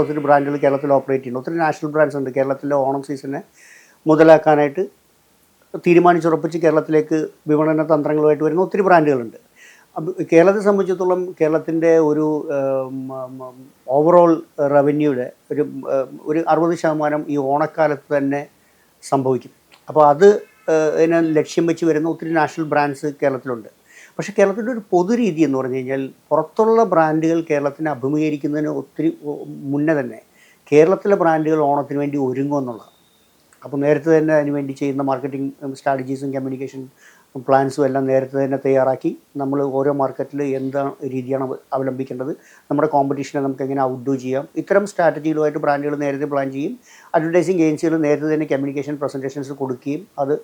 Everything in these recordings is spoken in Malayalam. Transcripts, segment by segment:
പുറത്തുനിന്നുള്ള ഒത്തിരി ബ്രാൻഡുകൾ കേരളത്തിൽ ഓപ്പറേറ്റ് ചെയ്യുന്നു. ഒത്തിരി നാഷണൽ ബ്രാൻഡ്സ് ഉണ്ട്. കേരളത്തിലെ ഓണം സീസണെ മുതലാക്കാനായിട്ട് തീരുമാനിച്ചുറപ്പിച്ച് കേരളത്തിലേക്ക് വിപണന തന്ത്രങ്ങളുമായിട്ട് വരുന്ന ഒത്തിരി ബ്രാൻഡുകളുണ്ട്. കേരളത്തെ സംബന്ധിച്ചിടത്തോളം കേരളത്തിന്റെ ഒരു ഓവറോൾ റവന്യൂയുടെ ഒരു ഒരു അറുപത് ശതമാനം ഈ ഓണക്കാലത്ത് തന്നെ സംഭവിക്കും. അപ്പോൾ അത് ലക്ഷ്യം വെച്ച് വരുന്ന ഒത്തിരി നാഷണൽ ബ്രാൻഡ്സ് കേരളത്തിലുണ്ട്. പക്ഷേ കേരളത്തിന്റെ ഒരു പൊതുരീതി എന്ന് പറഞ്ഞു കഴിഞ്ഞാൽ പുറത്തുള്ള ബ്രാൻഡുകൾ കേരളത്തിനെ അഭിമുഖീകരിക്കുന്നതിന് ഒത്തിരി മുന്നേ തന്നെ കേരളത്തിലെ ബ്രാൻഡുകൾ ഓണത്തിന് വേണ്ടി ഒരുങ്ങുമെന്നുള്ളതാണ് അപ്പോൾ നേരത്തെ തന്നെ അതിന് വേണ്ടി ചെയ്യുന്ന മാർക്കറ്റിംഗ് സ്ട്രാറ്റജീസും കമ്മ്യൂണിക്കേഷൻ പ്ലാൻസും എല്ലാം നേരത്തെ തന്നെ തയ്യാറാക്കി നമ്മൾ ഓരോ മാർക്കറ്റിൽ എന്താണ് രീതിയാണ് അവ- അവലംബിക്കേണ്ടത് നമ്മുടെ കോമ്പറ്റീഷനെ നമുക്ക് എങ്ങനെ ഔട്ട്ഡൂ ചെയ്യാം ഇത്തരം സ്ട്രാറ്റജികളുമായിട്ട് ബ്രാൻഡുകൾ നേരത്തെ പ്ലാൻ ചെയ്യും അഡ്വർടൈസിങ് ഏജൻസികൾ നേരത്തെ തന്നെ കമ്മ്യൂണിക്കേഷൻ പ്രസന്റേഷൻസ് കൊടുക്കുകയും അത്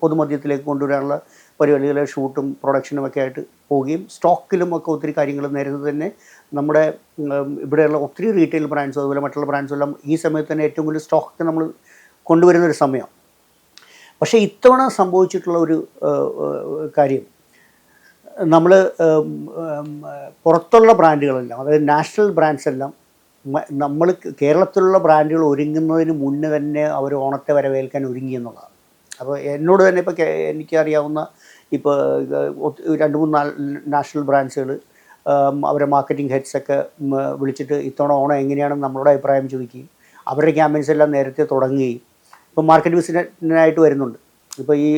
പൊതുമധ്യത്തിലേക്ക് കൊണ്ടുവരാനുള്ള പരിപാടികൾ ഷൂട്ടും പ്രൊഡക്ഷനും ഒക്കെ ആയിട്ട് പോവുകയും സ്റ്റോക്കിലും ഒക്കെ ഒത്തിരി കാര്യങ്ങൾ നേരത്തെ തന്നെ നമ്മുടെ ഇവിടെയുള്ള ഒത്തിരി റീറ്റെയിൽ ബ്രാൻഡ്സും അതുപോലെ മറ്റുള്ള ബ്രാൻഡ്സും എല്ലാം ഈ സമയത്ത് തന്നെ ഏറ്റവും കൂടുതൽ സ്റ്റോക്ക് നമ്മൾ കൊണ്ടുവരുന്ന ഒരു സമയം. പക്ഷേ ഇത്തവണ സംഭവിച്ചിട്ടുള്ള ഒരു കാര്യം നമ്മൾ പുറത്തുള്ള ബ്രാൻഡുകളെല്ലാം അതായത് നാഷണൽ ബ്രാൻഡ്സ് എല്ലാം നമ്മൾ കേരളത്തിലുള്ള ബ്രാൻഡുകൾ ഒരുങ്ങുന്നതിന് മുന്നേ തന്നെ അവർ ഓണത്തെ വരവേൽക്കാൻ ഒരുങ്ങി എന്നുള്ളതാണ്. അപ്പോൾ എന്നോട് തന്നെ ഇപ്പോൾ എനിക്കറിയാവുന്ന ഇപ്പോൾ രണ്ട് മൂന്ന് നാഷണൽ ബ്രാൻഡ്സുകൾ അവരെ മാർക്കറ്റിംഗ് ഹെഡ്സൊക്കെ വിളിച്ചിട്ട് ഇത്തവണ ഓണം എങ്ങനെയാണെന്ന് നമ്മളോട് അഭിപ്രായം ചോദിക്കുകയും അവരുടെ ക്യാമ്പയിൻസ് എല്ലാം നേരത്തെ തുടങ്ങുകയും ഇപ്പോൾ മാർക്കറ്റ് വിസിറ്റിനായിട്ട് വരുന്നുണ്ട്. ഇപ്പോൾ ഈ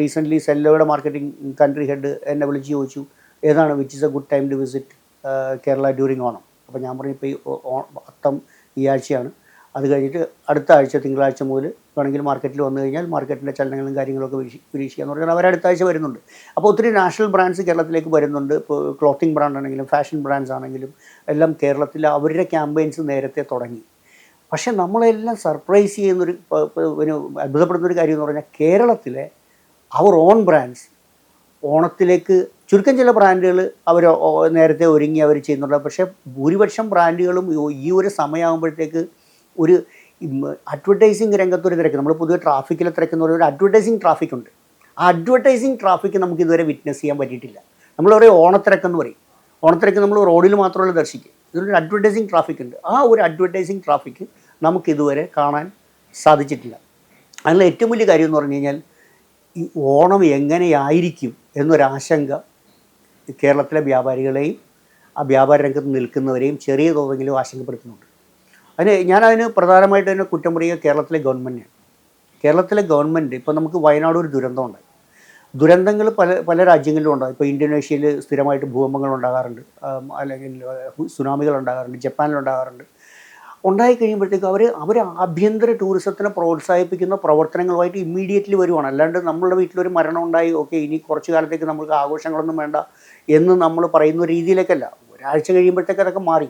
റീസെന്റ്ലി സെല്ലോയുടെ മാർക്കറ്റിംഗ് കൺട്രി ഹെഡ് എന്നെ വിളിച്ച് ചോദിച്ചു ഏതാണ് which is a good time to visit Kerala during Onam? അപ്പോൾ ഞാൻ പറഞ്ഞു ഇപ്പോൾ ഈ അത്തം ഈ ആഴ്ചയാണ്. അത് കഴിഞ്ഞിട്ട് അടുത്ത ആഴ്ച തിങ്കളാഴ്ച മുതൽ വേണമെങ്കിൽ മാർക്കറ്റിൽ വന്നു കഴിഞ്ഞാൽ മാർക്കറ്റിന്റെ ചലനങ്ങളും കാര്യങ്ങളൊക്കെ വീക്ഷി എന്ന് പറഞ്ഞാൽ അവർ അടുത്ത ആഴ്ച വരുന്നുണ്ട്. അപ്പോൾ ഒത്തിരി നാഷണൽ ബ്രാൻഡ്സ് കേരളത്തിലേക്ക് വരുന്നുണ്ട്. ഇപ്പോൾ ക്ലോത്തിങ് ബ്രാൻഡ് ആണെങ്കിലും ഫാഷൻ ബ്രാൻഡ്സ് ആണെങ്കിലും എല്ലാം കേരളത്തിൽ അവരുടെ ക്യാമ്പയിൻസ് നേരത്തെ തുടങ്ങി. പക്ഷെ നമ്മളെല്ലാം സർപ്രൈസ് ചെയ്യുന്നൊരു ഒരു അത്ഭുതപ്പെടുന്ന ഒരു കാര്യം എന്ന് പറഞ്ഞാൽ കേരളത്തിലെ അവർ ഓൺ ബ്രാൻഡ്സ് ഓണത്തിലേക്ക് ചുരുക്കം ചില ബ്രാൻഡുകൾ അവർ നേരത്തെ ഒരുങ്ങി അവർ ചെയ്യുന്നുണ്ട്. പക്ഷേ ഭൂരിപക്ഷം ബ്രാൻഡുകളും ഈ ഒരു സമയമാകുമ്പോഴത്തേക്ക് ഒരു അഡ്വർടൈസിങ് രംഗത്തൊരു തിരക്ക്. നമ്മൾ പൊതുവെ ട്രാഫിക്കിലെ തിരക്കെന്ന് പറയുന്ന ഒരു അഡ്വർടൈസിങ് ട്രാഫിക് ഉണ്ട്. ആ അഡ്വർടൈസിങ് ട്രാഫിക് നമുക്ക് ഇതുവരെ വിറ്റ്നസ് ചെയ്യാൻ പറ്റിയിട്ടില്ല. നമ്മൾ പറയും ഓണത്തിരക്കെന്ന് പറയും. ഓണത്തിരക്ക് നമ്മൾ റോഡിൽ മാത്രമല്ല ദർശിക്കുക. ഇതിലൊരു അഡ്വർടൈസിങ് ട്രാഫിക് ഉണ്ട്. ആ ഒരു അഡ്വർടൈസിങ് ട്രാഫിക് നമുക്ക് ഇതുവരെ കാണാൻ സാധിച്ചിട്ടില്ല. അതിനുള്ള ഏറ്റവും വലിയ കാര്യം എന്ന് പറഞ്ഞു കഴിഞ്ഞാൽ ഈ ഓണം എങ്ങനെയായിരിക്കും എന്നൊരാശങ്ക കേരളത്തിലെ വ്യാപാരികളെയും ആ വ്യാപാര രംഗത്ത് നിൽക്കുന്നവരെയും ചെറിയ തോതെങ്കിലും ആശങ്കപ്പെടുത്തുന്നുണ്ട്. അതിന് ഞാനതിന് പ്രധാനമായിട്ട് തന്നെ കുറ്റം പറയുക കേരളത്തിലെ ഗവൺമെന്റിനാണ് കേരളത്തിലെ ഗവൺമെന്റ് ഇപ്പോൾ നമുക്ക് വയനാട് ഒരു ദുരന്തമുണ്ടായി ദുരന്തങ്ങൾ പല പല രാജ്യങ്ങളിലും ഉണ്ടാകും. ഇപ്പോൾ ഇന്തോനേഷ്യയിൽ സ്ഥിരമായിട്ട് ഭൂകമ്പങ്ങൾ ഉണ്ടാകാറുണ്ട്. അല്ലെങ്കിൽ സുനാമികൾ ഉണ്ടാകാറുണ്ട്. ജപ്പാനിൽ ഉണ്ടാകാറുണ്ട്. ഉണ്ടായി കഴിയുമ്പോഴത്തേക്ക് അവർ അവർ ആഭ്യന്തര ടൂറിസത്തിനെ പ്രോത്സാഹിപ്പിക്കുന്ന പ്രവർത്തനങ്ങളുമായിട്ട് ഇമ്മീഡിയറ്റ്ലി വരുവാണ്. അല്ലാണ്ട് നമ്മളുടെ വീട്ടിലൊരു മരണം ഉണ്ടായി ഓക്കെ ഇനി കുറച്ച് കാലത്തേക്ക് നമുക്ക് ആഘോഷങ്ങളൊന്നും വേണ്ട എന്ന് നമ്മൾ പറയുന്ന രീതിയിലേക്കല്ല. ഒരാഴ്ച കഴിയുമ്പോഴത്തേക്ക് അതൊക്കെ മാറി.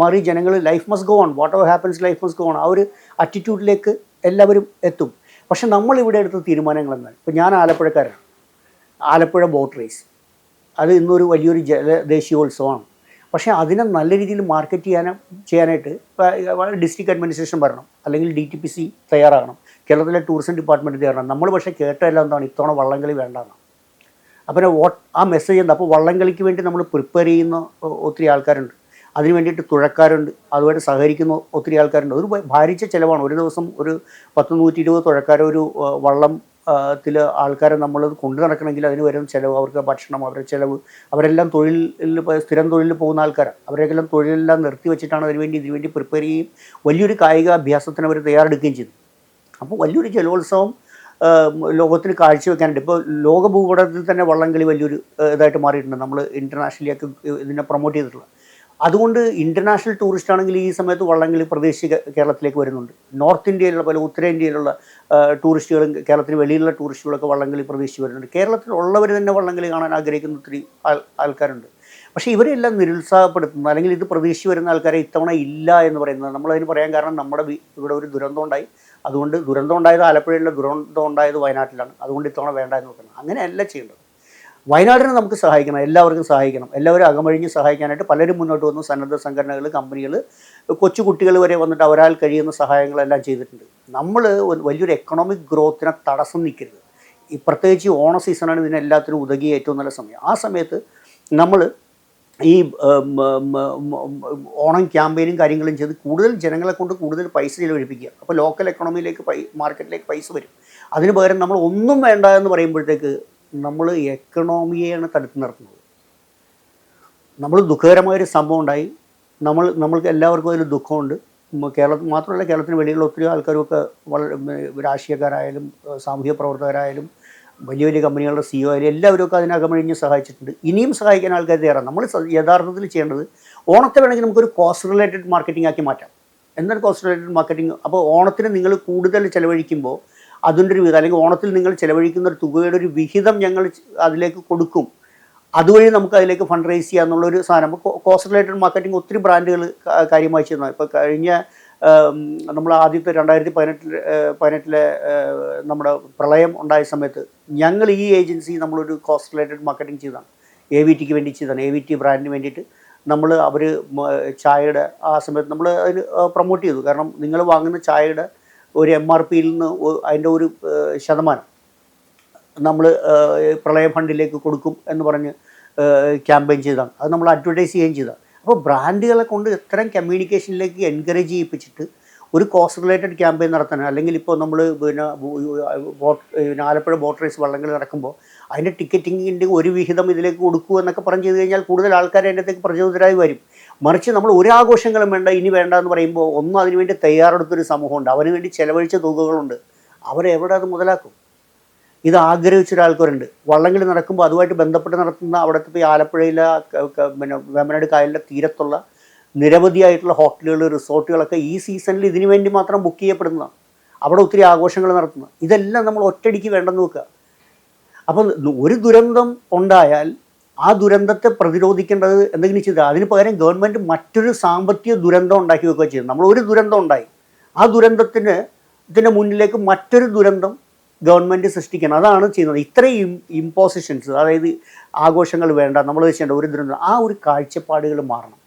മാറി ജനങ്ങൾ life must go on whatever happens life must go on ആ ഒരു അറ്റിറ്റ്യൂഡിലേക്ക് എല്ലാവരും എത്തും. പക്ഷെ നമ്മൾ ഇവിടെ എടുത്ത തീരുമാനങ്ങൾ എന്നാൽ ഇപ്പോൾ ഞാൻ ആലപ്പുഴക്കാരനാണ്. ആലപ്പുഴ ബോട്ട് റേസ് അത് ഇന്നൊരു വലിയൊരു ജല ദേശീയോത്സവമാണ്. പക്ഷേ അതിനെ നല്ല രീതിയിൽ മാർക്കറ്റ് ചെയ്യാൻ ചെയ്യാനായിട്ട് ഡിസ്ട്രിക്ട് അഡ്മിനിസ്ട്രേഷൻ വരണം. അല്ലെങ്കിൽ ഡി ടി പി സി തയ്യാറാകണം. കേരളത്തിലെ ടൂറിസം ഡിപ്പാർട്ട്മെന്റ് തയ്യാറാണ് നമ്മൾ പക്ഷേ കേട്ടതെല്ലാം എന്താണ്? ഇത്തവണ വള്ളംകളി വേണ്ടതാണ് അപ്പോൾ ആ മെസ്സേജ് എന്താ? അപ്പോൾ വള്ളംകളിക്ക് വേണ്ടി നമ്മൾ പ്രിപ്പയർ ചെയ്യുന്ന ഒത്തിരി ആൾക്കാരുണ്ട്. അതിന് വേണ്ടിയിട്ട് തുഴക്കാരുണ്ട്. അതുമായിട്ട് സഹകരിക്കുന്ന ഒത്തിരി ആൾക്കാരുണ്ട്. ഒരു ഭാരിച്ച ചിലവാണ്. ഒരു ദിവസം ഒരു പത്ത് നൂറ്റി ഇരുപത് തുഴക്കാർ ഒരു വള്ളം ത്തിൽ ആൾക്കാരെ നമ്മൾ കൊണ്ടു നടക്കണമെങ്കിൽ അതിന് വരുന്ന ചിലവ്. അവർക്ക് ഭക്ഷണം അവരുടെ ചിലവ് അവരെല്ലാം തൊഴിലിൽ സ്ഥിരം തൊഴിലിൽ പോകുന്ന ആൾക്കാരാണ് അവരെല്ലാം തൊഴിലെല്ലാം നിർത്തി വെച്ചിട്ടാണ് അതിനുവേണ്ടി ഇതിനുവേണ്ടി ഇതിനു പ്രിപ്പയർ ചെയ്യുകയും വലിയൊരു കായിക അഭ്യാസത്തിന് അവർ തയ്യാറെടുക്കുകയും ചെയ്തു അപ്പോൾ വലിയൊരു ജലോത്സവം ലോകത്തിന് കാഴ്ചവെക്കാനുണ്ട് ഇപ്പോൾ ലോക ഭൂപടത്തിൽ തന്നെ വള്ളംകളി വലിയൊരു ഇതായിട്ട് മാറിയിട്ടുണ്ട്. നമ്മൾ ഇന്റർനാഷണലിയൊക്കെ ഇതിനെ പ്രൊമോട്ട് ചെയ്തിട്ടുള്ളത് അതുകൊണ്ട് ഇന്റർനാഷണൽ ടൂറിസ്റ്റ് ആണെങ്കിൽ ഈ സമയത്ത് വള്ളംകളി പ്രദേശിക കേരളത്തിലേക്ക് വരുന്നുണ്ട്. നോർത്ത് ഇന്ത്യയിലുള്ള പല ഉത്തരേന്ത്യയിലുള്ള ടൂറിസ്റ്റുകളും കേരളത്തിന് വെളിയിലുള്ള ടൂറിസ്റ്റുകളൊക്കെ വള്ളംകളി പ്രദേശിച്ച് വരുന്നുണ്ട്. കേരളത്തിലുള്ളവർ തന്നെ വള്ളംകളി കാണാൻ ആഗ്രഹിക്കുന്ന ഒത്തിരി ആൾക്കാരുണ്ട്. പക്ഷേ ഇവരെല്ലാം നിരുത്സാഹപ്പെടുത്തുന്നു. അല്ലെങ്കിൽ ഇത് പ്രതീക്ഷിച്ച് വരുന്ന ആൾക്കാരെ ഇത്തവണ ഇല്ല എന്ന് പറയുന്നത് നമ്മളതിന് പറയാൻ കാരണം നമ്മുടെ ഇവിടെ ഒരു ദുരന്തം ഉണ്ടായി. അതുകൊണ്ട് ദുരന്തം ഉണ്ടായത് ആലപ്പുഴയിലെ ദുരന്തം ഉണ്ടായത് വയനാട്ടിലാണ്. അതുകൊണ്ട് ഇത്തവണ വേണ്ട എന്ന് പറയുന്നത് അങ്ങനെയല്ല ചെയ്യേണ്ടത്. വയനാടിനെ നമുക്ക് സഹായിക്കണം എല്ലാവർക്കും സഹായിക്കണം. എല്ലാവരും അകമഴിഞ്ഞ് സഹായിക്കാനായിട്ട് പലരും മുന്നോട്ട് വന്നു. സന്നദ്ധ സംഘടനകൾ കമ്പനികൾ കൊച്ചു കുട്ടികൾ വരെ വന്നിട്ട് അവരാൽ കഴിയുന്ന സഹായങ്ങളെല്ലാം ചെയ്തിട്ടുണ്ട്. നമ്മൾ വലിയൊരു എക്കണോമിക് ഗ്രോത്തിനെ തടസ്സം നിൽക്കരുത്. ഈ പ്രത്യേകിച്ച് ഓണ സീസണാണ് ഇതിനെല്ലാത്തിനും ഉതകിയ ഏറ്റവും നല്ല സമയം. ആ സമയത്ത് നമ്മൾ ഈ ഓണം ക്യാമ്പയിനും കാര്യങ്ങളും ചെയ്ത് കൂടുതൽ ജനങ്ങളെ കൊണ്ട് കൂടുതൽ പൈസ ചിലവഴിപ്പിക്കുക. അപ്പോൾ ലോക്കൽ എക്കണോമിയിലേക്ക് പൈ മാർക്കറ്റിലേക്ക് പൈസ വരും. അതിന് പകരം നമ്മൾ ഒന്നും വേണ്ട എന്ന് പറയുമ്പോഴത്തേക്ക് നമ്മൾ എക്കണോമിയെയാണ് തടുത്തു നിർത്തുന്നത്. നമ്മൾ ദുഃഖകരമായൊരു സംഭവം ഉണ്ടായി നമ്മൾ നമ്മൾക്ക് എല്ലാവർക്കും അതിൽ ദുഃഖമുണ്ട്. കേരളത്തിൽ മാത്രമല്ല കേരളത്തിന് വെളിയിലുള്ള ഒത്തിരി ആൾക്കാരൊക്കെ വളരെ രാഷ്ട്രീയക്കാരായാലും സാമൂഹ്യ പ്രവർത്തകരായാലും വലിയ വലിയ കമ്പനികളുടെ സിഇഒ ആയാലും എല്ലാവരും ഒക്കെ അതിനകമഴിഞ്ഞ് സഹായിച്ചിട്ടുണ്ട്. ഇനിയും സഹായിക്കാൻ ആൾക്കാർ തയ്യാറാണ്. നമ്മൾ യഥാർത്ഥത്തിൽ ചെയ്യേണ്ടത് ഓണത്തെ വേണമെങ്കിൽ നമുക്കൊരു കോസ്റ്റ് റിലേറ്റഡ് മാർക്കറ്റിംഗ് ആക്കി മാറ്റാം. എന്താണ് കോസ്റ്റ് റിലേറ്റഡ് മാർക്കറ്റിംഗ് അപ്പോൾ ഓണത്തിന് നിങ്ങൾ കൂടുതൽ ചിലവഴിക്കുമ്പോൾ അതിന്റെ ഒരു വിഹിതം അല്ലെങ്കിൽ ഓണത്തിൽ നിങ്ങൾ ചിലവഴിക്കുന്ന ഒരു തുകയുടെ ഒരു വിഹിതം ഞങ്ങൾ അതിലേക്ക് കൊടുക്കും. അതുവഴി നമുക്ക് അതിലേക്ക് ഫണ്ട് റേസ് ചെയ്യാന്നുള്ളൊരു സാധനം. കോസ്റ്റ് റിലേറ്റഡ് മാർക്കറ്റിംഗ് ഒത്തിരി ബ്രാൻഡുകൾ കാര്യമായി ചെയ്യുന്നു ഇപ്പോൾ കഴിഞ്ഞ നമ്മൾ ആദ്യത്തെ രണ്ടായിരത്തി പതിനെട്ടിൽ പതിനെട്ടിലെ നമ്മുടെ പ്രളയം ഉണ്ടായ സമയത്ത് ഞങ്ങൾ ഈ ഏജൻസി നമ്മളൊരു കോസ്റ്റ് റിലേറ്റഡ് മാർക്കറ്റിംഗ് ചെയ്തതാണ്. എ വി ടിക്ക് വേണ്ടി ചെയ്തതാണ്. എ വി ടി ബ്രാൻഡിന് വേണ്ടിയിട്ട് നമ്മൾ അവർ ചായയുടെ ആ സമയത്ത് നമ്മൾ അതിന് പ്രൊമോട്ട് ചെയ്തു. കാരണം നിങ്ങൾ വാങ്ങുന്ന ചായയുടെ ഒരു എം ആർ പിയിൽ നിന്ന് അതിന്റെ ഒരു ശതമാനം നമ്മൾ പ്രളയ ഫണ്ടിലേക്ക് കൊടുക്കും എന്ന് പറഞ്ഞ് ക്യാമ്പയിൻ ചെയ്താണ് അത് നമ്മൾ അഡ്വർടൈസ് ചെയ്യുകയും ചെയ്താണ് അപ്പോൾ ബ്രാൻഡുകളെ കൊണ്ട് ഇത്തരം കമ്മ്യൂണിക്കേഷനിലേക്ക് എൻകറേജ് ചെയ്യിപ്പിച്ചിട്ട് ഒരു കോസ്റ്റ് റിലേറ്റഡ് ക്യാമ്പയിൻ നടത്താൻ അല്ലെങ്കിൽ ഇപ്പോൾ നമ്മൾ പിന്നെ ബോട്ട് പിന്നെ ആലപ്പുഴ ബോട്ട് റേസ് വള്ളങ്ങളിൽ നടക്കുമ്പോൾ അതിന്റെ ടിക്കറ്റിങ്ങിന്റെ ഒരു വിഹിതം ഇതിലേക്ക് കൊടുക്കൂ എന്നൊക്കെ പറഞ്ഞ് ചെയ്ത് കഴിഞ്ഞാൽ കൂടുതൽ ആൾക്കാർ അതിന്റെ പ്രചോദിതരായി വരും. മറിച്ച് നമ്മൾ ഒരു ആഘോഷങ്ങളും വേണ്ട ഇനി വേണ്ട എന്ന് പറയുമ്പോൾ ഒന്നും അതിനുവേണ്ടി തയ്യാറെടുത്തൊരു സമൂഹമുണ്ട്. അവന് വേണ്ടി ചെലവഴിച്ച തുകകളുണ്ട്. അവരെവിടെ അത് മുതലാക്കും? ഇത് ആഗ്രഹിച്ച ഒരാൾക്കാരുണ്ട്. വള്ളംകളി നടക്കുമ്പോൾ അതുമായിട്ട് ബന്ധപ്പെട്ട് നടത്തുന്ന അവിടുത്തെ ഇപ്പോൾ ആലപ്പുഴയിലെ പിന്നെ വേമ്പനാട് കായലിന്റെ തീരത്തുള്ള നിരവധിയായിട്ടുള്ള ഹോട്ടലുകൾ റിസോർട്ടുകളൊക്കെ ഈ സീസണിൽ ഇതിനു വേണ്ടി മാത്രം ബുക്ക് ചെയ്യപ്പെടുന്നതാണ്. അവിടെ ഒത്തിരി ആഘോഷങ്ങൾ നടത്തുന്നത് ഇതെല്ലാം നമ്മൾ ഒറ്റയടിക്ക് വേണ്ടെന്ന് വെക്കുക. അപ്പം ഒരു ദുരന്തം ഉണ്ടായാൽ ആ ദുരന്തത്തെ പ്രതിരോധിക്കേണ്ടത് എന്തെങ്കിലും ചെയ്താൽ അതിന് പകരം ഗവൺമെന്റ് മറ്റൊരു സാമ്പത്തിക ദുരന്തം ഉണ്ടാക്കി വെക്കുകയോ ചെയ്യും നമ്മൾ ഒരു ദുരന്തം ഉണ്ടായി. ആ ദുരന്തത്തിന് ഇതിന്റെ മുന്നിലേക്ക് മറ്റൊരു ദുരന്തം ഗവൺമെന്റ് സൃഷ്ടിക്കണം. അതാണ് ചെയ്യുന്നത്. ഇത്രയും ഇമ്പോസിഷൻസ് അതായത് ആഘോഷങ്ങൾ വേണ്ട നമ്മൾ ചെയ്യേണ്ട ഒരു ദുരന്തം ആ ഒരു കാഴ്ചപ്പാടുകൾ മാറണം.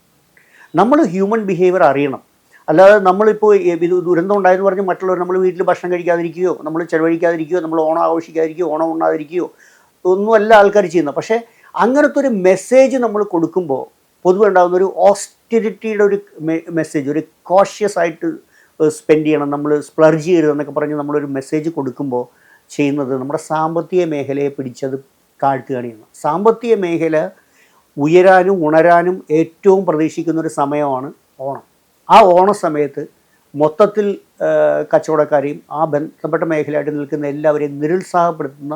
നമ്മൾ ഹ്യൂമൻ ബിഹേവിയർ അറിയണം. അല്ലാതെ നമ്മളിപ്പോൾ ഇത് ദുരന്തം ഉണ്ടായെന്ന് പറഞ്ഞ് മറ്റുള്ളവർ നമ്മൾ വീട്ടിൽ ഭക്ഷണം കഴിക്കാതിരിക്കുകയോ നമ്മൾ ചെലവഴിക്കാതിരിക്കുകയോ നമ്മൾ ഓണം ആഘോഷിക്കാതിരിക്കുകയോ ഓണം ഉണ്ണാതിരിക്കുകയോ ഒന്നുമല്ല ആൾക്കാർ ചെയ്യുന്നത്. പക്ഷേ അങ്ങനത്തെ ഒരു മെസ്സേജ് നമ്മൾ കൊടുക്കുമ്പോൾ പൊതുവെ ഉണ്ടാകുന്ന ഒരു ഓസ്റ്റിരിറ്റിയുടെ ഒരു മെസ്സേജ് ഒരു കോഷ്യസ് ആയിട്ട് സ്പെൻഡ് ചെയ്യണം നമ്മൾ സ്പ്ലർജ് ചെയ്യരുത് എന്നൊക്കെ പറഞ്ഞ് നമ്മളൊരു മെസ്സേജ് കൊടുക്കുമ്പോൾ ചെയ്യുന്നത് നമ്മുടെ സാമ്പത്തിക മേഖലയെ പിടിച്ചത് താഴ്ത്തുകയാണ്. സാമ്പത്തിക മേഖല ഉയരാനും ഉണരാനും ഏറ്റവും പ്രതീക്ഷിക്കുന്ന ഒരു സമയമാണ് ഓണം. ആ ഓണ സമയത്ത് മൊത്തത്തിൽ കച്ചവടക്കാരെയും ആ ബന്ധപ്പെട്ട മേഖലയായിട്ട് നിൽക്കുന്ന എല്ലാവരെയും നിരുത്സാഹപ്പെടുത്തുന്ന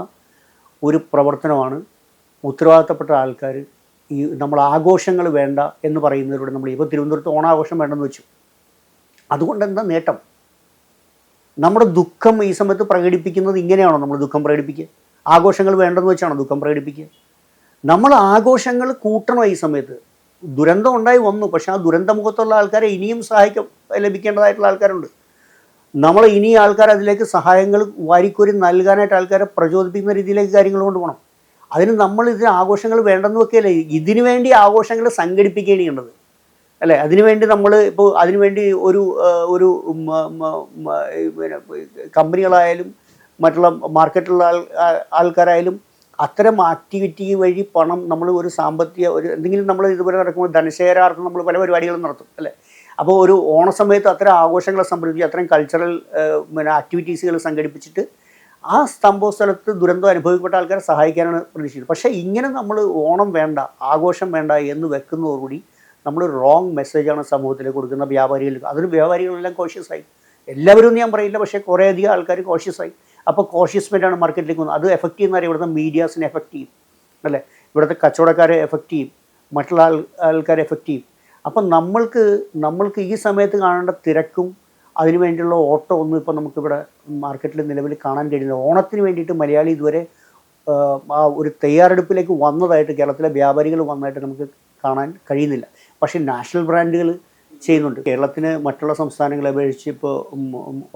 ഒരു പ്രവർത്തനമാണ് ഉത്തരവാദിത്തപ്പെട്ട ആൾക്കാർ ഈ നമ്മൾ ആഘോഷങ്ങൾ വേണ്ട എന്ന് പറയുന്നതിലൂടെ നമ്മൾ ഇപ്പോൾ തിരുവനന്തപുരത്ത് ഓണാഘോഷം വേണ്ടെന്ന് വെച്ചു. അതുകൊണ്ട് എന്താ നേട്ടം? നമ്മുടെ ദുഃഖം ഈ സമയത്ത് പ്രകടിപ്പിക്കുന്നത് ഇങ്ങനെയാണോ നമ്മൾ ദുഃഖം പ്രകടിപ്പിക്കുക? ആഘോഷങ്ങൾ വേണ്ടെന്ന് വെച്ചാണോ ദുഃഖം പ്രകടിപ്പിക്കുക? നമ്മൾ ആഘോഷങ്ങൾ കൂട്ടണം ഈ സമയത്ത്? ദുരന്തം ഉണ്ടായി വന്നു പക്ഷെ ആ ദുരന്തമുഖത്തുള്ള ആൾക്കാരെ ഇനിയും സഹായിക്കും ലഭിക്കേണ്ടതായിട്ടുള്ള ആൾക്കാരുണ്ട്. നമ്മൾ ഇനി ആൾക്കാർ അതിലേക്ക് സഹായങ്ങൾ വാരിക്കോരി നൽകാനായിട്ട് ആൾക്കാരെ പ്രചോദിപ്പിക്കുന്ന രീതിയിലേക്ക് കാര്യങ്ങൾ കൊണ്ടുപോകണം. അതിന് നമ്മൾ ഇതിന് ആഘോഷങ്ങൾ വേണ്ടെന്ന് വെക്കുകയല്ലേ ഇതിനു വേണ്ടി ആഘോഷങ്ങൾ സംഘടിപ്പിക്കുകയാണ് ചെയ്യേണ്ടത് അല്ലേ? അതിനുവേണ്ടി നമ്മൾ ഇപ്പോൾ അതിനുവേണ്ടി ഒരു ഒരു കമ്പനികളായാലും മറ്റുള്ള മാർക്കറ്റിലുള്ള ആൾ ആൾക്കാരായാലും അത്തരം ആക്ടിവിറ്റി വഴി പണം നമ്മൾ ഒരു സാമ്പത്തിക ഒരു എന്തെങ്കിലും നമ്മൾ ഇതുപോലെ നടക്കുമ്പോൾ ധനശേഖരാർത്ഥം നമ്മൾ പല പരിപാടികളും നടത്തും. അല്ലേ? അപ്പോൾ ഒരു ഓണസമയത്ത് അത്തരം ആഘോഷങ്ങളെ സംബന്ധിച്ച് അത്തരം കൾച്ചറൽ പിന്നെ ആക്ടിവിറ്റീസുകൾ സംഘടിപ്പിച്ചിട്ട് ആ സംഭവ സ്ഥലത്ത് ദുരന്തം അനുഭവിക്കപ്പെട്ട ആൾക്കാരെ സഹായിക്കാനാണ് പ്രതീക്ഷിക്കുന്നത്. പക്ഷേ ഇങ്ങനെ നമ്മൾ ഓണം വേണ്ട ആഘോഷം വേണ്ട എന്ന് വെക്കുന്നതോടുകൂടി നമ്മൾ റോങ് മെസ്സേജാണ് സമൂഹത്തിലേക്ക് കൊടുക്കുന്ന വ്യാപാരികൾക്ക്. അതിന് വ്യാപാരികളെല്ലാം കോഷ്യസ് ആയി. എല്ലാവരും ഞാൻ പറയില്ല പക്ഷേ കുറേയധികം ആൾക്കാർ കോഷ്യസ് ആയി. അപ്പോൾ കോഷ്യസ്മെന്റാണ് മാർക്കറ്റിലേക്ക് വന്നത്. അത് എഫക്റ്റ് ചെയ്യുന്ന ഇവിടുത്തെ മീഡിയാസിനെ എഫക്റ്റ് ചെയ്യും. അല്ലേ? ഇവിടുത്തെ കച്ചവടക്കാരെ എഫക്റ്റ് ചെയ്യും. മറ്റുള്ള ആൾ ആൾക്കാരെ എഫക്റ്റ് ചെയ്യും. അപ്പം നമ്മൾക്ക് നമ്മൾക്ക് ഈ സമയത്ത് കാണേണ്ട തിരക്കും അതിനു വേണ്ടിയുള്ള ഓട്ടോ ഒന്നും ഇപ്പോൾ നമുക്കിവിടെ മാർക്കറ്റിൽ നിലവിൽ കാണാൻ കഴിയുന്നില്ല. ഓണത്തിന് വേണ്ടിയിട്ട് മലയാളി ഇതുവരെ ഒരു തയ്യാറെടുപ്പിലേക്ക് വന്നതായിട്ട് കേരളത്തിലെ വ്യാപാരികൾ വന്നതായിട്ട് നമുക്ക് കാണാൻ കഴിയുന്നില്ല. പക്ഷേ നാഷണൽ ബ്രാൻഡുകൾ ചെയ്യുന്നുണ്ട്. കേരളത്തിന് മറ്റുള്ള സംസ്ഥാനങ്ങളെ അപേക്ഷിച്ച് ഇപ്പോൾ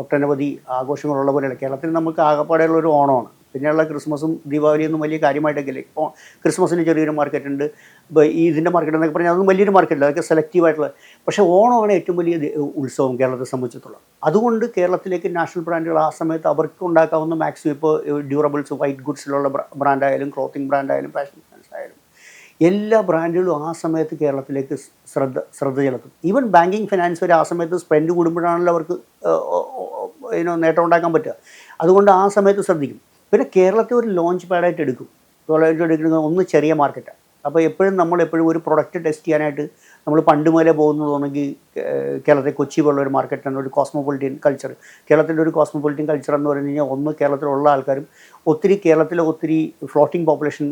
ഒട്ടനവധി ആഘോഷങ്ങളുള്ള പോലെയല്ല. കേരളത്തിന് നമുക്ക് ആകപ്പാടെയുള്ള ഒരു ഓണമാണ്. പിന്നെയുള്ള ക്രിസ്മസും ദീപാവലിയൊന്നും വലിയ കാര്യമായിട്ടെങ്കിലും ഇപ്പോൾ ക്രിസ്മസിന് ചെറിയൊരു മാർക്കറ്റ് ഉണ്ട്. ഇപ്പോൾ ഈ ഇതിന്റെ മാർക്കറ്റ് എന്നൊക്കെ പറഞ്ഞാൽ അതൊന്നും വലിയൊരു മാർക്കറ്റ് അതൊക്കെ സെലക്റ്റീവ് ആയിട്ടുള്ള പക്ഷേ ഓണമാണ് ഏറ്റവും വലിയ ഉത്സവം കേരളത്തെ സംബന്ധിച്ചിടത്തോളം. അതുകൊണ്ട് കേരളത്തിലേക്ക് നാഷണൽ ബ്രാൻഡുകൾ ആ സമയത്ത് അവർക്ക് ഉണ്ടാക്കാവുന്ന മാക്സിമം ഇപ്പോൾ ഡ്യൂറബിൾസ് വൈറ്റ് ഗുഡ്സിലുള്ള ബ്രാൻഡായാലും ക്ലോത്തിങ് ബ്രാൻഡായാലും ഫാഷൻ ബ്രാൻഡ്സ് ആയാലും എല്ലാ ബ്രാൻഡുകളും ആ സമയത്ത് കേരളത്തിലേക്ക് ശ്രദ്ധ ശ്രദ്ധ ചെലുത്തും. ഈവൻ ബാങ്കിങ് ഫിനാൻസ് വരെ ആ സമയത്ത് സ്പെൻഡ് കൂടുമ്പോഴാണല്ലോ അവർക്ക് നേട്ടം ഉണ്ടാക്കാൻ പറ്റുക. അതുകൊണ്ട് ആ സമയത്ത് ശ്രദ്ധിക്കും. പിന്നെ കേരളത്തെ ഒരു ലോഞ്ച് പാഡായിട്ട് എടുക്കും. ലോഞ്ച് എടുക്കുന്നത് ഒന്ന് ചെറിയ മാർക്കറ്റാണ് അപ്പോൾ എപ്പോഴും നമ്മൾ എപ്പോഴും ഒരു പ്രൊഡക്റ്റ് ടെസ്റ്റ് ചെയ്യാനായിട്ട് നമ്മൾ പണ്ട് മുതലേ പോകുന്നതാണെങ്കിൽ കേരളത്തെ കൊച്ചി പോലുള്ള ഒരു മാർക്കറ്റാണ് ഒരു കോസ്മോപൊളിറ്റിയൻ കൾച്ചർ കേരളത്തിന്റെ ഒരു കോസ്മോപൊളിറ്റിയൻ കൾച്ചർ എന്ന് പറഞ്ഞു കഴിഞ്ഞാൽ ഒന്ന് കേരളത്തിലുള്ള ആൾക്കാരും ഒത്തിരി കേരളത്തിലെ ഒത്തിരി ഫ്ലോട്ടിംഗ് പോപ്പുലേഷൻ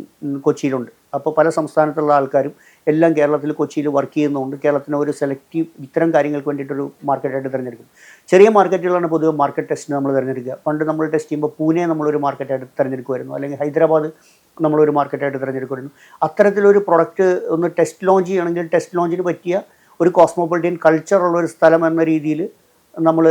കൊച്ചിയിലുണ്ട്. അപ്പോൾ പല സംസ്ഥാനത്തുള്ള ആൾക്കാരും എല്ലാം കേരളത്തിൽ കൊച്ചിയിൽ വർക്ക് ചെയ്യുന്നതുകൊണ്ട് കേരളത്തിന് ഒരു സെലക്റ്റീവ് ഇത്തരം കാര്യങ്ങൾക്ക് വേണ്ടിയിട്ടൊരു മാർക്കറ്റായിട്ട് തിരഞ്ഞെടുക്കും. ചെറിയ മാർക്കറ്റുകളാണ് പൊതുവെ മാർക്കറ്റ് ടെസ്റ്റിന് നമ്മൾ തിരഞ്ഞെടുക്കുക. പണ്ട് നമ്മൾ ടെസ്റ്റ് ചെയ്യുമ്പോൾ പൂനെ നമ്മളൊരു മാർക്കറ്റായിട്ട് തിരഞ്ഞെടുക്കുമായിരുന്നു. അല്ലെങ്കിൽ ഹൈദരാബാദ് നമ്മളൊരു മാർക്കറ്റായിട്ട് തിരഞ്ഞെടുക്കുമായിരുന്നു. അത്തരത്തിലൊരു പ്രൊഡക്റ്റ് ഒന്ന് ടെസ്റ്റ് ലോഞ്ച് ചെയ്യണമെങ്കിൽ ടെസ്റ്റ് ലോഞ്ചിന് പറ്റിയ ഒരു കോസ്മോപൊളിറ്റിയൻ കൾച്ചറുള്ള ഒരു സ്ഥലം എന്ന രീതിയിൽ നമ്മൾ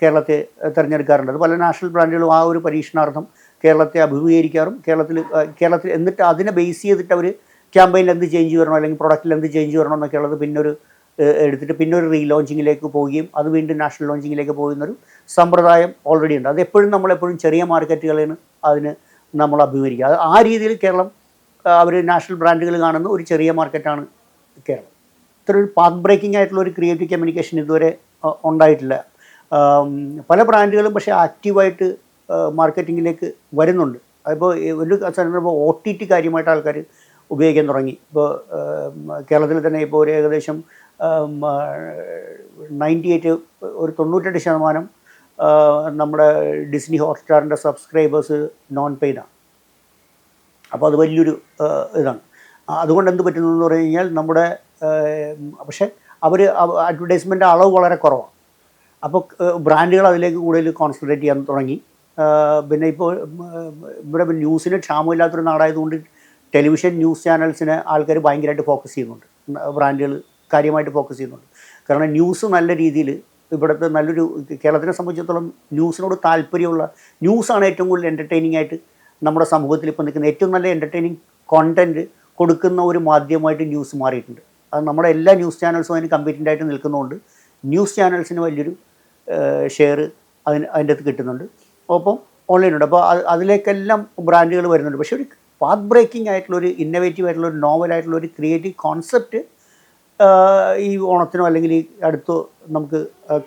കേരളത്തെ തിരഞ്ഞെടുക്കാറുണ്ട്. പല നാഷണൽ ബ്രാൻഡുകളും ആ ഒരു പരീക്ഷണാർത്ഥം കേരളത്തെ അഭിമുഖീകരിക്കാറും. കേരളത്തിൽ കേരളത്തിൽ എന്നിട്ട് അതിനെ ബേസ് ചെയ്തിട്ട് അവർ ക്യാമ്പയിനിൽ എന്ത് ചേഞ്ച് വരണോ അല്ലെങ്കിൽ പ്രൊഡക്റ്റിൽ എന്ത് ചേഞ്ച് വരണോ എന്നൊക്കെ ഉള്ളത് പിന്നെ ഒരു എടുത്തിട്ട് പിന്നെ ഒരു റീലോഞ്ചിങ്ങിലേക്ക് പോവുകയും അത് വീണ്ടും നാഷണൽ ലോഞ്ചിങ്ങിലേക്ക് പോകുന്നൊരു സമ്പ്രദായം ഓൾറെഡി ഉണ്ട്. അത് എപ്പോഴും നമ്മളെപ്പോഴും ചെറിയ മാർക്കറ്റുകളാണ് അതിന് നമ്മൾ അഭിമുഖീകരിക്കുക. അത് ആ രീതിയിൽ കേരളം അവർ നാഷണൽ ബ്രാൻഡുകൾ കാണുന്ന ഒരു ചെറിയ മാർക്കറ്റാണ് കേരളം. ഇത്ര ഒരു പാത്ത് ബ്രേക്കിംഗ് ആയിട്ടുള്ള ഒരു ക്രിയേറ്റീവ് കമ്മ്യൂണിക്കേഷൻ ഇതുവരെ ഉണ്ടായിട്ടില്ല. പല ബ്രാൻഡുകളും പക്ഷേ ആക്റ്റീവായിട്ട് മാർക്കറ്റിങ്ങിലേക്ക് വരുന്നുണ്ട്. അതിപ്പോൾ ഒരു ഇപ്പോൾ ഒ ടി ടി കാര്യമായിട്ട് ആൾക്കാർ ഉപയോഗിക്കാൻ തുടങ്ങി. ഇപ്പോൾ കേരളത്തിൽ തന്നെ ഇപ്പോൾ ഒരു ഏകദേശം നയന്റി എയ്റ്റ് ഒരു തൊണ്ണൂറ്റെട്ട് ശതമാനം നമ്മുടെ ഡിസ്നി ഹോട്ട്സ്റ്റാറിന്റെ സബ്സ്ക്രൈബേഴ്സ് നോൺ പെയ്ഡാണ് അപ്പോൾ അത് വലിയൊരു ഇതാണ്. അതുകൊണ്ട് എന്ത് പറ്റുന്നു എന്ന് പറഞ്ഞു കഴിഞ്ഞാൽ നമ്മുടെ പക്ഷേ അവർ അഡ്വർടൈസ്മെന്റ് അളവ് വളരെ കുറവാണ് അപ്പോൾ ബ്രാൻഡുകൾ അതിലേക്ക് കൂടുതൽ കോൺസെൻട്രേറ്റ് ചെയ്യാൻ തുടങ്ങി. പിന്നെ ഇപ്പോൾ ഇവിടെ ന്യൂസിന് ക്ഷാമമില്ലാത്തൊരു നാടായതുകൊണ്ട് ടെലിവിഷൻ ന്യൂസ് ചാനൽസിന് ആൾക്കാർ ഭയങ്കരമായിട്ട് ഫോക്കസ് ചെയ്യുന്നുണ്ട്. ബ്രാൻഡുകൾ കാര്യമായിട്ട് ഫോക്കസ് ചെയ്യുന്നുണ്ട്. കാരണം ന്യൂസ് നല്ല രീതിയിൽ ഇവിടുത്തെ നല്ലൊരു കേരളത്തിനെ സംബന്ധിച്ചിടത്തോളം ന്യൂസിനോട് താല്പര്യമുള്ള ന്യൂസാണ് ഏറ്റവും കൂടുതൽ എന്റർടൈനിങ് ആയിട്ട് നമ്മുടെ സമൂഹത്തിൽ ഇപ്പോൾ നിൽക്കുന്ന ഏറ്റവും നല്ല എന്റർടൈനിങ് കോണ്ടന്റ് കൊടുക്കുന്ന ഒരു മാധ്യമമായിട്ട് ന്യൂസ് മാറിയിട്ടുണ്ട്. അത് നമ്മുടെ എല്ലാ ന്യൂസ് ചാനൽസും അതിന് കമ്പീറ്റന്റ് ആയിട്ട് നിൽക്കുന്നതുകൊണ്ട് ന്യൂസ് ചാനൽസിന് വലിയൊരു ഷെയർ അതിന് അതിന്റെ അകത്ത് കിട്ടുന്നുണ്ട്. ഒപ്പം ഓൺലൈനുണ്ട് അപ്പോൾ അത് അതിലേക്കെല്ലാം ബ്രാൻഡുകൾ വരുന്നുണ്ട്. പക്ഷേ ഒരു പാത്ത് ബ്രേക്കിംഗ് ആയിട്ടുള്ള ഒരു ഇന്നവേറ്റീവ് ആയിട്ടുള്ള ഒരു നോവലായിട്ടുള്ള ഒരു ക്രിയേറ്റീവ് കോൺസെപ്റ്റ് ഈ ഓണത്തിനോ അല്ലെങ്കിൽ ഈ അടുത്തോ നമുക്ക്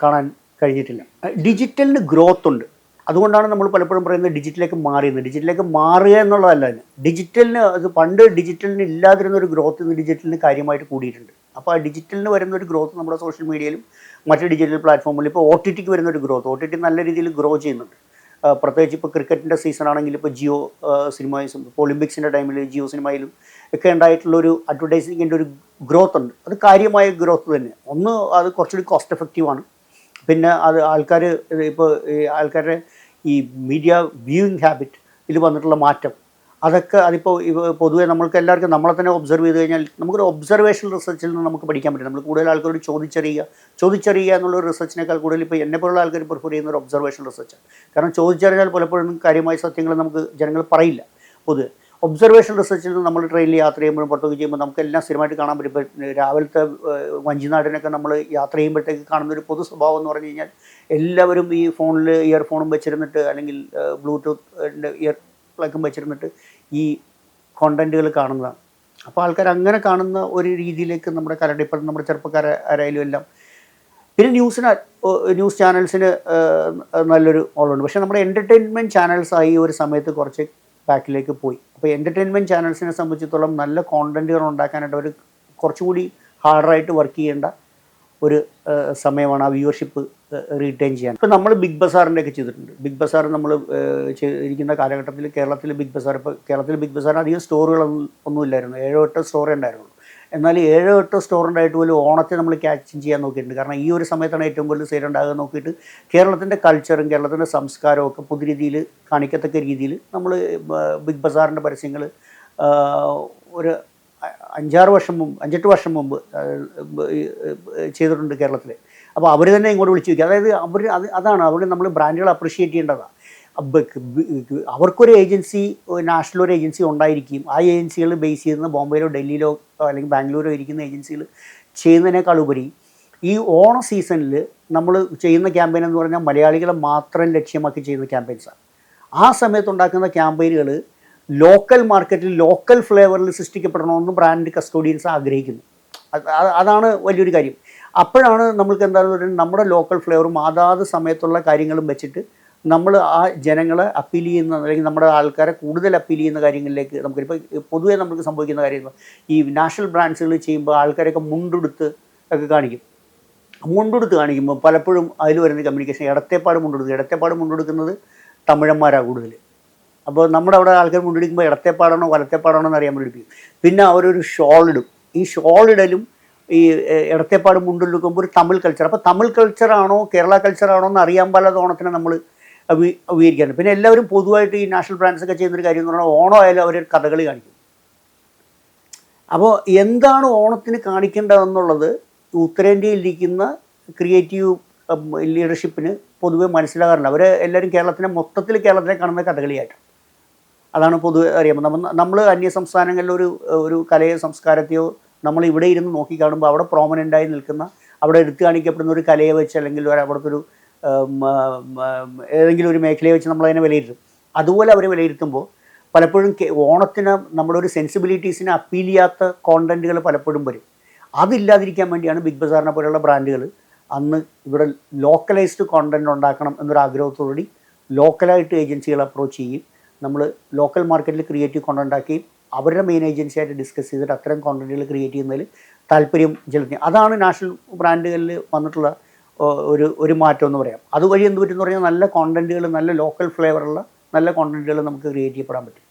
കാണാൻ കഴിഞ്ഞിട്ടില്ല. ഡിജിറ്റലിന് ഗ്രോത്ത് ഉണ്ട്. അതുകൊണ്ടാണ് നമ്മൾ പലപ്പോഴും പറയുന്നത് ഡിജിറ്റലിലേക്ക് മാറിയത് ഡിജിറ്റലിലേക്ക് മാറുക എന്നുള്ളതല്ല ഡിജിറ്റലിന് അത് പണ്ട് ഡിജിറ്റലിന് ഇല്ലാതിരുന്ന ഒരു ഗ്രോത്ത് ഇന്ന് ഡിജിറ്റലിന് കാര്യമായിട്ട് കൂടിയിട്ടുണ്ട്. അപ്പോൾ ആ ഡിജിറ്റലിന് വരുന്ന ഒരു ഗ്രോത്ത് നമ്മുടെ സോഷ്യൽ മീഡിയയിലും മറ്റ് ഡിജിറ്റൽ പ്ലാറ്റ്ഫോമിലും ഇപ്പോൾ ഒ ടി ടിക്ക് വരുന്ന ഒരു ഗ്രോത്ത് ഒ ടി ടി നല്ല രീതിയിൽ ഗ്രോ ചെയ്യുന്നുണ്ട്. പ്രത്യേകിച്ച് ഇപ്പോൾ ക്രിക്കറ്റിന്റെ സീസൺ ആണെങ്കിൽ ഇപ്പോൾ ജിയോ സിനിമയും ഇപ്പോൾ ഒളിമ്പിക്സിന്റെ ടൈമിൽ ജിയോ സിനിമയിലും ഒക്കെ ഉണ്ടായിട്ടുള്ളൊരു അഡ്വർടൈസിങ്ങിന്റെ ഒരു ഗ്രോത്ത് ഉണ്ട്. അത് കാര്യമായ ഗ്രോത്ത് തന്നെ. ഒന്ന് അത് കുറച്ചുകൂടി കോസ്റ്റ് എഫക്റ്റീവാണ് പിന്നെ അത് ആൾക്കാർ ഇപ്പോൾ ആൾക്കാരുടെ ഈ മീഡിയ വ്യൂയിങ് ഹാബിറ്റ് ഇതിൽ വന്നിട്ടുള്ള മാറ്റം. അതൊക്കെ അതിപ്പോൾ പൊതുവെ നമ്മൾക്ക് എല്ലാവർക്കും നമ്മളെ തന്നെ ഒബ്സർവ് ചെയ്ത് കഴിഞ്ഞാൽ നമുക്കൊരു ഒബ്സർവേഷൻ റിസർച്ചിൽ നിന്ന് നമുക്ക് പഠിക്കാൻ പറ്റും. നമ്മൾ കൂടുതൽ ആൾക്കാരോട് ചോദിച്ചറിയുക. ചോദിച്ചറിയുക എന്നുള്ള റിസർച്ചിനേക്കാൾ കൂടുതൽ ഇപ്പോൾ എന്നെ പോലുള്ള ആൾക്കാർ പ്രിഫർ ചെയ്യുന്ന ഒരു ഒബ്സർവേഷൻ റിസർച്ചാണ് കാരണം ചോദിച്ചറിഞ്ഞാൽ പലപ്പോഴും കാര്യമായ സത്യങ്ങൾ നമുക്ക് ജനങ്ങൾ പറയില്ല. പൊതുവെ ഒബ്സർവേഷൻ റിസർച്ചിൽ നിന്ന് നമ്മൾ ട്രെയിനിൽ യാത്ര ചെയ്യുമ്പോഴും പുറത്തൊക്കെ ചെയ്യുമ്പോൾ നമുക്ക് എല്ലാം സ്ഥിരമായിട്ട് കാണാൻ പറ്റും. ഇപ്പോൾ രാവിലത്തെ വഞ്ചിനാടിനൊക്കെ നമ്മൾ യാത്ര ചെയ്യുമ്പോഴത്തേക്ക് കാണുന്ന ഒരു പൊതു സ്വഭാവം എന്ന് പറഞ്ഞു കഴിഞ്ഞാൽ എല്ലാവരും ഈ ഫോണിൽ ഇയർഫോണും വെച്ചിരുന്നിട്ട് അല്ലെങ്കിൽ ബ്ലൂടൂത്ത് ഇയർ പ്ലഗും വെച്ചിരുന്നിട്ട് ഈ കോണ്ടന്റുകൾ കാണുന്നതാണ്. അപ്പോൾ ആൾക്കാർ അങ്ങനെ കാണുന്ന ഒരു രീതിയിലേക്ക് നമ്മുടെ കരട് ഇപ്പം നമ്മുടെ ചെറുപ്പക്കാരെ ആരായാലും എല്ലാം. പിന്നെ ന്യൂസിന് ന്യൂസ് ചാനൽസിന് നല്ലൊരു ഓളുണ്ട് പക്ഷേ നമ്മുടെ എന്റർടൈൻമെന്റ് ചാനൽസായി ഒരു സമയത്ത് കുറച്ച് ബാക്കിലേക്ക് പോയി. അപ്പോൾ എന്റർടൈൻമെന്റ് ചാനൽസിനെ സംബന്ധിച്ചിടത്തോളം നല്ല കോണ്ടന്റുകൾ ഉണ്ടാക്കാനായിട്ട് അവർ കുറച്ചുകൂടി ഹാർഡറായിട്ട് വർക്ക് ചെയ്യേണ്ട ഒരു സമയമാണ് ആ വ്യൂവർഷിപ്പ് റീറ്റെയിൻ ചെയ്യാൻ ഇപ്പോൾ നമ്മൾ ബിഗ് ബസാറിന്റെ ഒക്കെ ചെയ്തിട്ടുണ്ട്. ബിഗ് ബസാർ നമ്മൾ ഇരിക്കുന്ന കാലഘട്ടത്തിൽ കേരളത്തിൽ ബിഗ് ബസാർ ഇപ്പോൾ കേരളത്തിൽ ബിഗ് ബസാറിന് അധികം സ്റ്റോറുകളൊന്നും ഒന്നും ഇല്ലായിരുന്നു ഏഴോ എട്ടോ സ്റ്റോറേ ഉണ്ടായിരുന്നുള്ളൂ. എന്നാൽ ഏഴോ എട്ടോ സ്റ്റോർ ഉണ്ടായിട്ട് പോലും ഓണത്തെ നമ്മൾ ക്യാച്ച് ചെയ്യാൻ നോക്കിയിട്ടുണ്ട്. കാരണം ഈ ഒരു സമയത്താണ് ഏറ്റവും കൂടുതൽ സെയിൽ ഉണ്ടാകുക നോക്കിയിട്ട് കേരളത്തിന്റെ കൾച്ചറും കേരളത്തിന്റെ സംസ്കാരവും ഒക്കെ പുതിയ രീതിയിൽ കാണിക്കത്തക്ക രീതിയിൽ നമ്മൾ ബിഗ് ബസാറിന്റെ പരസ്യങ്ങൾ ഒരു അഞ്ചാറ് വർഷം മുമ്പ് അഞ്ചെട്ട് വർഷം മുമ്പ് ചെയ്തിട്ടുണ്ട് കേരളത്തിൽ അപ്പോൾ അവർ തന്നെ ഇങ്ങോട്ട് വിളിച്ചു വയ്ക്കുക അതായത് അവർ അത് അതാണ്. അതുകൊണ്ട് നമ്മൾ ബ്രാൻഡുകൾ അപ്രിഷിയേറ്റ് ചെയ്യേണ്ടതാണ്. അവർക്കൊരു ഏജൻസി നാഷണൽ ഒരു ഏജൻസി ഉണ്ടായിരിക്കും. ആ ഏജൻസികൾ ബേസ് ചെയ്യുന്ന ബോംബെയിലോ ഡൽഹിയിലോ അല്ലെങ്കിൽ ബാംഗ്ലൂരോ ഇരിക്കുന്ന ഏജൻസികൾ ചെയ്യുന്നതിനേക്കാൾ ഉപരി ഈ ഓണ സീസണിൽ നമ്മൾ ചെയ്യുന്ന ക്യാമ്പയിൻ എന്ന് പറഞ്ഞാൽ മലയാളികളെ മാത്രം ലക്ഷ്യമാക്കി ചെയ്യുന്ന ക്യാമ്പയിൻസാണ് ആ സമയത്ത് ഉണ്ടാക്കുന്ന ക്യാമ്പയിനുകൾ ലോക്കൽ മാർക്കറ്റിൽ ലോക്കൽ ഫ്ലേവറിൽ സൃഷ്ടിക്കപ്പെടണമെന്ന് ബ്രാൻഡ് കസ്റ്റോഡിയൻസ് ആഗ്രഹിക്കുന്നു. അത് അത് അതാണ് വലിയൊരു കാര്യം. അപ്പോഴാണ് നമ്മൾക്ക് എന്താണെന്ന് പറയുന്നത് നമ്മുടെ ലോക്കൽ ഫ്ലേവറും അതാത് സമയത്തുള്ള കാര്യങ്ങളും വെച്ചിട്ട് നമ്മൾ ആ ജനങ്ങളെ അപ്പീൽ ചെയ്യുന്ന അല്ലെങ്കിൽ നമ്മുടെ ആൾക്കാരെ കൂടുതൽ അപ്പീൽ ചെയ്യുന്ന കാര്യങ്ങളിലേക്ക് നമുക്ക് ഇപ്പോൾ പൊതുവേ നമുക്ക് സംഭവിക്കുന്ന കാര്യം ഈ നാഷണൽ ബ്രാൻഡ്സുകൾ ചെയ്യുമ്പോൾ ആൾക്കാരൊക്കെ മുണ്ടെടുത്ത് ഒക്കെ കാണിക്കും. മുണ്ടെടുത്ത് കാണിക്കുമ്പോൾ പലപ്പോഴും അതിൽ വരുന്ന കമ്മ്യൂണിക്കേഷൻ ഇടത്തേപ്പാട് മുണ്ടെടുക്കുക ഇടത്തേപ്പാട് മുണ്ടെടുക്കുന്നത് തമിഴന്മാരാണ് കൂടുതൽ. അപ്പോൾ നമ്മുടെ അവിടെ ആൾക്കാർ മുണ്ടെടുക്കുമ്പോൾ ഇടത്തേപ്പാടാണോ വലത്തേപ്പാടാണോ എന്ന് അറിയാൻ വേണ്ടി പിന്നെ അവരൊരു ഷോൾ ഇടും. ഈ ഷോൾ ഇടലും ഈ ഇടത്തെപ്പാട് മുണ്ടെടുക്കുമ്പോൾ ഒരു തമിഴ് കൾച്ചർ അപ്പോൾ തമിഴ് കൾച്ചറാണോ കേരള കൾച്ചറാണോ എന്ന് അറിയാൻ പാടില്ലാത്ത ഓണത്തിനെ നമ്മൾ ഉപയോഗിക്കാറുണ്ട് പിന്നെ എല്ലാവരും പൊതുവായിട്ട് ഈ നാഷണൽ ബ്രാൻഡ്സ് ഒക്കെ ചെയ്യുന്നൊരു കാര്യം എന്ന് പറഞ്ഞാൽ ഓണം ആയാലും അവർ കഥകളി കാണിക്കും. അപ്പോൾ എന്താണ് ഓണത്തിന് കാണിക്കേണ്ടതെന്നുള്ളത് ഉത്തരേന്ത്യയിലിരിക്കുന്ന ക്രിയേറ്റീവ് ലീഡർഷിപ്പിന് പൊതുവെ മനസ്സിലാകാറില്ല അവർ എല്ലാവരും കേരളത്തിനെ മൊത്തത്തിൽ കേരളത്തിനെ കാണുന്ന കഥകളിയായിട്ട്. അതാണ് പൊതുവെ അറിയാമോ നമ്മൾ നമ്മൾ അന്യ സംസ്ഥാനങ്ങളിൽ ഒരു ഒരു കലയോ സംസ്കാരത്തെയോ നമ്മൾ ഇവിടെ ഇരുന്ന് നോക്കി കാണുമ്പോൾ അവിടെ പ്രോമനന്റായി നിൽക്കുന്ന അവിടെ എടുത്തു കാണിക്കപ്പെടുന്ന ഒരു കലയെ വെച്ച് അല്ലെങ്കിൽ ഒരു അവിടുത്തെ ഒരു ഏതെങ്കിലും ഒരു മേഖലയെ വെച്ച് നമ്മളതിനെ വിലയിരുത്തും. അതുപോലെ അവർ വിലയിരുത്തുമ്പോൾ പലപ്പോഴും ഓണത്തിന് നമ്മുടെ ഒരു സെൻസിബിലിറ്റീസിനെ അപ്പീൽ ചെയ്യാത്ത കോണ്ടന്റുകൾ പലപ്പോഴും വരും. അതില്ലാതിരിക്കാൻ വേണ്ടിയാണ് ബിഗ് ബസാറിനെ പോലെയുള്ള ബ്രാൻഡുകൾ അന്ന് ഇവിടെ ലോക്കലൈസ്ഡ് കോണ്ടന്റ് ഉണ്ടാക്കണം എന്നൊരു ആഗ്രഹത്തോടുകൂടി ലോക്കലായിട്ട് ഏജൻസികൾ അപ്രോച്ച് ചെയ്യും. നമ്മൾ ലോക്കൽ മാർക്കറ്റിൽ ക്രിയേറ്റീവ് കോണ്ടന്റ് ആക്കി അവരുടെ മെയിൻ ഏജൻസിയായിട്ട് ഡിസ്കസ് ചെയ്തിട്ട് അത്തരം കോണ്ടന്റുകൾ ക്രിയേറ്റ് ചെയ്യുന്നതിൽ താല്പര്യം ചെലുത്തി അതാണ് നാഷണൽ ബ്രാൻഡുകളിൽ വന്നിട്ടുള്ള ഒരു ഒരു മാറ്റം എന്ന് പറയാം. അതുവഴി എന്ത് പറ്റുമെന്ന് പറഞ്ഞാൽ നല്ല കോണ്ടന്റുകൾ നല്ല ലോക്കൽ ഫ്ലേവറുള്ള നല്ല കോണ്ടന്റുകൾ നമുക്ക് ക്രിയേറ്റ് ചെയ്യപ്പെടാൻ പറ്റും.